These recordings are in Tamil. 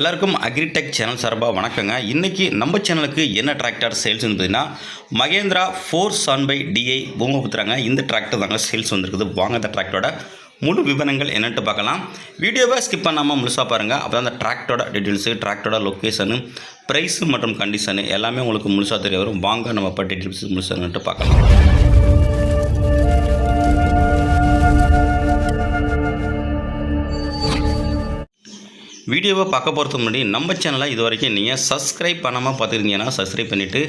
எல்லாருக்கும் அக்ரிடெக் சேனல் சார்பாக வணக்கங்க. இன்றைக்கி நம்ம சேனலுக்கு என்ன டிராக்டர் சேல்ஸ் பார்த்தீங்கன்னா மகேந்திரா ஃபோர் சான் பை டிஐ பூமபுத்திராங்க இந்த டிராக்டர் தாங்க சேல்ஸ் வந்திருக்குது. வாங்க இந்த டிராக்டரோட முழு விவரங்கள் என்னன்ட்டு பார்க்கலாம். வீடியோவை ஸ்கிப் பண்ணாமல் முழுசாக பாருங்கள் அப்போ அந்த டிராக்டரோட டீட்டெயில்ஸு டிராக்டரோட லொக்கேஷனு ப்ரைஸு மற்றும் கண்டிஷனு எல்லாமே உங்களுக்கு முழுசாக தெரிய வரும். வாங்க நம்ம இப்போ டீட்டெயில்ஸ் முழுசாக பார்க்கலாம். வீடியோவை பார்க்க போகிறதுக்கு முன்னாடி நம்ம சேனலை இது வரைக்கும் நீங்கள் சப்ஸ்கிரைப் பண்ணாமல் பார்த்துருந்தீங்கன்னா சப்ஸ்கிரைப் பண்ணிவிட்டு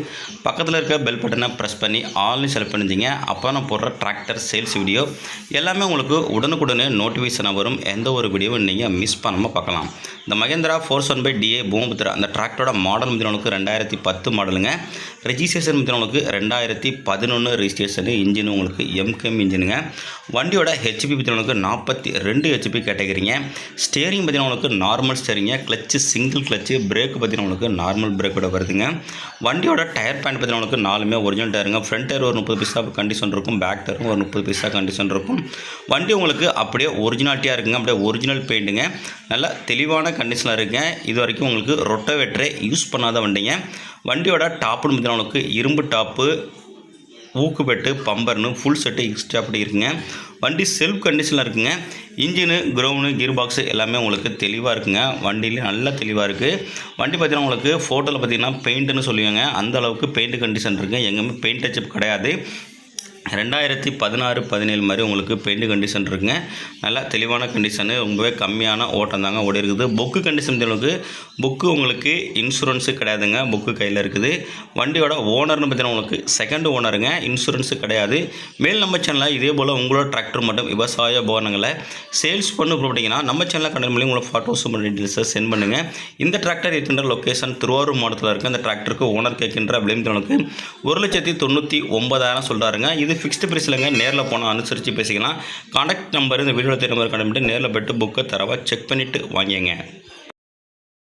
பக்கத்தில் இருக்க பெல் பட்டனை ப்ரெஸ் பண்ணி ஆல்னு செலக்ட் பண்ணிருந்தீங்க அப்போ நான் போடுற டிராக்டர் சேல்ஸ் வீடியோ எல்லாமே உங்களுக்கு உடனுக்குடனே நோட்டிஃபிகேஷனாக வரும். எந்த ஒரு வீடியோவும் நீங்கள் மிஸ் பண்ணாமல் பார்க்கலாம். இந்த Mahindra four one five DI Bhoomiputra அந்த டிராக்டரோட மாடல் முத்தினவனுக்கு ரெண்டாயிரத்தி பத்து மாடலுங்க ரெஜிஸ்ட்ரேஷன் முத்தினவனுக்கு ரெண்டாயிரத்தி பதினொன்று ரெஜிஸ்ட்ரேஷனு இன்ஜின் உங்களுக்கு எம்கெம் இன்ஜினுங்க வண்டியோட ஹெச்பி முத்தினவனுக்கு நாற்பத்தி ரெண்டு ஹெச்பி கேட்டகிரிங்க ஸ்டேரிங் பற்றினவனுக்கு நார்மல் ஸ்டேரிங்க கிளச்சு சிங்கிள் கிளச்சு பிரேக் பற்றினவனுக்கு நார்மல் பிரேக்கோட வருதுங்க. வண்டியோட டயர் பேண்ட் பற்றினவனுக்கு நாலுமே ஒரிஜினல் டயருங்க ஃப்ரண்ட் டயர் ஒரு முப்பது பைசா கண்டிஷன் இருக்கும். பேக் டயரும் ஒரு முப்பது பைசா கண்டிஷன் இருக்கும். வண்டி உங்களுக்கு அப்படியே ஒரிஜினாலிட்டியாக இருக்குங்க. அப்படியே ஒரிஜினல் பெயிண்ட்டுங்க நல்லா தெளிவான கண்டிஷனில் இருக்கேன். இது வரைக்கும் உங்களுக்கு ரொட்டவேட்டரை யூஸ் பண்ணாத வண்டிங்க. வண்டியோட டாப்புன்னு பார்த்தீங்கன்னா உங்களுக்கு இரும்பு டாப்பு ஊக்குபெட்டு பம்பர்னு ஃபுல் செட்டு எக்ஸ்ட்ரா அப்படி இருக்குங்க. வண்டி செல்ஃப் கண்டிஷனில் இருக்குங்க. இன்ஜினு க்ரௌனு கியர் பாக்ஸு எல்லாமே உங்களுக்கு தெளிவாக இருக்குங்க. வண்டியில நல்லா தெளிவாக இருக்குது வண்டி பார்த்தீங்கன்னா உங்களுக்கு ஃபோட்டோவில் பார்த்தீங்கன்னா பெயிண்ட்டுன்னு சொல்லுவாங்க. அந்த அளவுக்கு பெயிண்ட் கண்டிஷன் இருக்குது எங்கேயுமே பெயிண்ட் டச்சப் கிடையாது. ரெண்டாயிரத்தி பதினாறு பதினேழு மாதிரி உங்களுக்கு பெயிண்ட் கண்டிஷன் இருக்குங்க. நல்லா தெளிவான கண்டிஷனு ரொம்பவே கம்மியான ஓட்டம் தாங்க ஓடி இருக்குது. புக்கு கண்டிஷன் அளவுக்கு புக்கு உங்களுக்கு இன்சூரன்ஸு கிடையாதுங்க. புக்கு கையில் இருக்குது. வண்டியோட ஓனர்னு பார்த்தீங்கன்னா உங்களுக்கு செகண்ட் ஓனருங்க இன்சூரன்ஸு கிடையாது. மேல் நம்ம சேனலில் இதே போல் உங்களோட டிராக்டர் மட்டும் விவசாய உபகரணங்களை சேல்ஸ் பண்ணு போட்டிங்கன்னா நம்ம சேனலில் கண்டல் மூலியம் உங்களோட ஃபோட்டோஸ் டீட்டெயில்ஸை சென்ட் பண்ணுங்கள் இந்த டிராக்டர் இருக்கின்ற லொக்கேஷன் திருவாரூர் மாவட்டத்தில் இருக்குது அந்த டிராக்டருக்கு ஓனர் கேட்கின்ற விளைநிலனுக்கு ஒரு லட்சத்தி தொண்ணூற்றி ஒன்பதாயிரம் சொல்கிறாருங்க இது ஃபிக்ஸ்டு ப்ரைஸ்லங்க நேரில் போனால் அனுசரித்து பேசிக்கலாம். காண்டாக்ட் நம்பர் இந்த வீடியோவில் தெரிய நம்பர் கண்டுபிட்டு நேரில் போய்ட்டு புக்கை தரவா செக் பண்ணிவிட்டு வாங்கிங்க